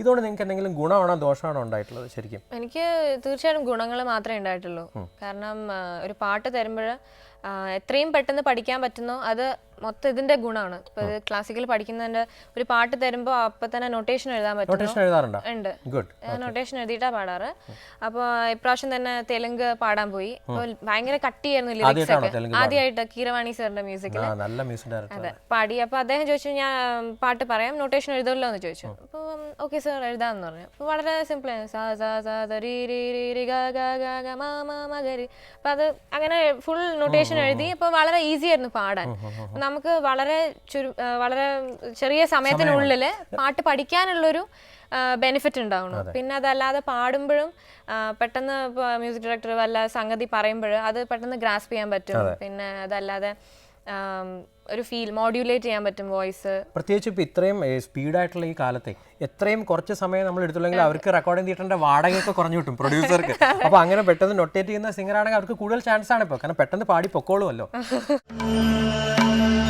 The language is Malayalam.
ഇതുകൊണ്ട് നിങ്ങൾക്ക് എന്തെങ്കിലും ഗുണമാണോ ദോഷമാണോ ഉണ്ടായിട്ടുള്ളത് ശരിക്കും? എനിക്ക് തീർച്ചയായിട്ടും ഗുണങ്ങൾ മാത്രമേ ഉണ്ടായിട്ടുള്ളൂ. കാരണം ഒരു പാട്ട് തരുമ്പോൾ എത്രയും പെട്ടെന്ന് പഠിക്കാൻ പറ്റുന്നോ അത് മൊത്തം ഇതിന്റെ ഗുണമാണ്. ഇപ്പൊ ക്ലാസിക്കൽ പഠിക്കുന്നതിന്റെ ഒരു പാട്ട് തരുമ്പോൾ അപ്പൊ തന്നെ നൊട്ടേഷൻ എഴുതാൻ പറ്റും ഉണ്ട്. നൊട്ടേഷൻ എഴുതിയിട്ടാ പാടാറ്. അപ്പൊ ഇപ്രാവശ്യം തന്നെ തെലുങ്ക് പാടാൻ പോയി. ഭയങ്കര കട്ടിയായിരുന്നു ലിറിക്സ് ഒക്കെ. ആദ്യമായിട്ട് കീരവാണി സാറിന്റെ മ്യൂസിക്കിൽ അതെ പാടി. അപ്പൊ അദ്ദേഹം ചോദിച്ചു ഞാൻ പാട്ട് പറയാം നൊട്ടേഷൻ എഴുതുമല്ലോ എന്ന് ചോദിച്ചു. അപ്പൊ ഓക്കെ സാർ എഴുതാന്ന് പറഞ്ഞു. അപ്പൊ വളരെ സിമ്പിൾ ആണ്. സാ സാ സാ ധ രി രി രി രി ഗ ഗ ഗ ഗ മ മ മ ഗ രി അത് അങ്ങനെ ഫുൾ നൊട്ടേഷൻ എഴുതി. അപ്പൊ വളരെ ഈസി ആയിരുന്നു പാടാൻ. അപ്പൊ നമുക്ക് വളരെ ചുരു വളരെ ചെറിയ സമയത്തിനുള്ളിൽ പാട്ട് പഠിക്കാനുള്ളൊരു ബെനിഫിറ്റ് ഉണ്ടാവണം. പിന്നെ അതല്ലാതെ പാടുമ്പോഴും പെട്ടെന്ന് മ്യൂസിക് ഡയറക്ടർ വല്ല സംഗതി പറയുമ്പോൾ അത് പെട്ടെന്ന് ഗ്രാസ്പ് ചെയ്യാൻ പറ്റും. പിന്നെ അതല്ലാതെ ഒരു ഫീൽ മോഡ്യുലേറ്റ് ചെയ്യാൻ പറ്റും വോയിസ് പ്രത്യേകിച്ച് ഇപ്പൊ ഇത്രയും സ്പീഡായിട്ടുള്ള ഈ കാലത്തെ എത്രയും കുറച്ച് സമയം നമ്മൾ എടുത്തുള്ളെങ്കിൽ അവർക്ക് റെക്കോർഡിംഗ് തിയേറ്ററിന്റെ വാടകയൊക്കെ കുറഞ്ഞു കിട്ടും പ്രൊഡ്യൂസർക്ക് അപ്പോൾ അങ്ങനെ പെട്ടെന്ന് നൊട്ടേറ്റ് ചെയ്യുന്ന സിംഗർ ആണെങ്കിൽ അവർക്ക് കൂടുതൽ ചാൻസ് ആണ് ഇപ്പോൾ കാരണം പെട്ടെന്ന് പാടി പൊക്കോളുമല്ലോ.